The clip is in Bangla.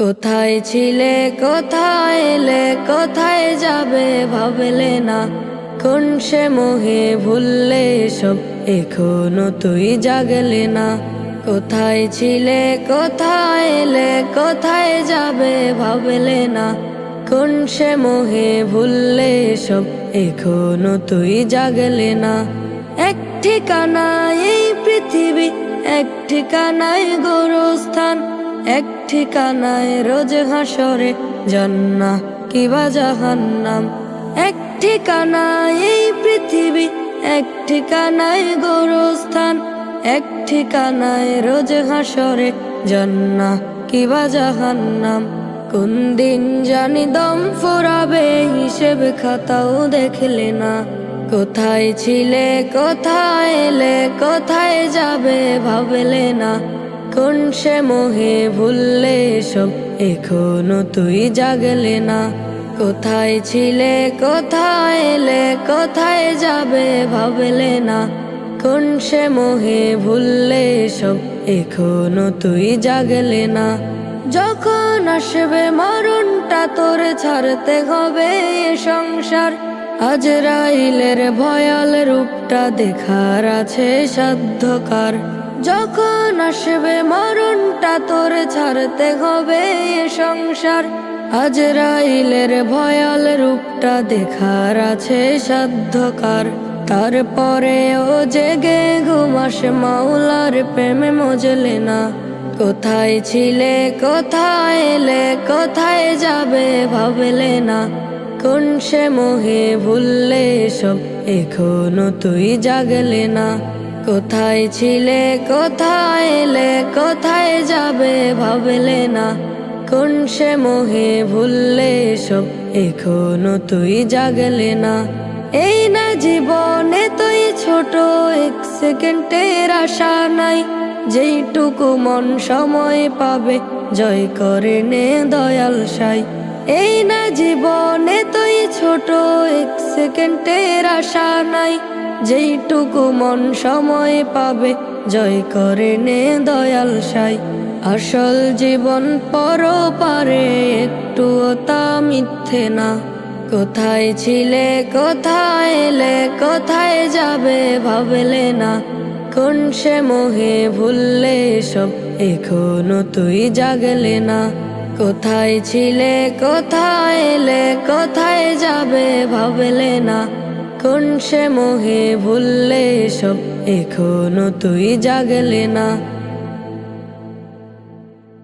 কোথায় ছিলে, কোথায় এলে, কোথায় যাবে ভাবলে না। কোন সে মোহে ভুললে সব এখনও তুই জাগলে না। কোথায় ছিলে, কোথায় এলে, কোথায় যাবে ভাবলে না। কোন সে মোহে ভুললে সব এখনও তুই জাগলে না। এক ঠিকানা এই পৃথিবী, এক ঠিকানায় গোরস্থান এক ঠিকানায় রোজ হাসরে জন্না কিবা জাহান্নাম? এক ঠিকানায় এই পৃথিবী, এক ঠিকানায় গোরস্থান, এক ঠিকানায় রোজ হাসরে জন্না কিবা জাহান্নাম? কোন দিন জানি দম ফোরাবে, হিসেব খাতাও দেখলে না। কোথায় ছিলে, কোথায় এলে, কোথায় যাবে ভাবলে না। কোন সে মোহে ভুললে সব? এখনও তুই জাগলে না। কোথায় ছিলে, কোথায় এলে, কোথায় যাবে ভাবলে না। কোন সে মোহে ভুললে সব? এখনও তুই জাগলে না। যখন আসবে মরণটা তোর ছাড়তে হবে সংসার। আজ রাইলের ভয়াল রূপটা দেখার আছে সাধ্যকার। যখন আসবে মরণটা তোর ছাড়তে হবে এ সংসার। আজ রাইলের ভয়াল রূপটা দেখার আছে সাধ্যকার। তারপরে ও জেগে ঘুমাস মাওলার প্রেমে মজলে না। কোথায় ছিলে, কোথায় এলে, কোথায় যাবে ভাবলে না। কোন সে মোহে ভুললে সব এখনও তুই জাগলে না। কোথায় ছিলে, কোথায় এলে, কোথায় যাবে ভাবলে না। কোন সে মোহে ভুললে সব, এখনও তুই জাগলে না। এই না জীবনে তুই ছোট, এক সেকেন্ডের আশা নাই। যেইটুকু মন সময় পাবে, জয় করে নে দয়াল সাই। এই না জীবনে তুই ছোট, এক সেকেন্ডের আশা নাই। যেইটুকু মন সময় পাবে, জয় করে নে দয়াল সাই। আসল জীবন পর পারে একটুও তা মিথ্যে না। কোথায় ছিলে, কোথায় এলে, কোথায় যাবে ভাবলে না। কোন সে মোহে ভুললে সব, এখনও তুই জাগলে না। কোথায় ছিলে, কোথায় এলে, কোথায় যাবে ভাবলে না। কোন সে মোহে ভুললে সব এখনও তুই জাগলে না।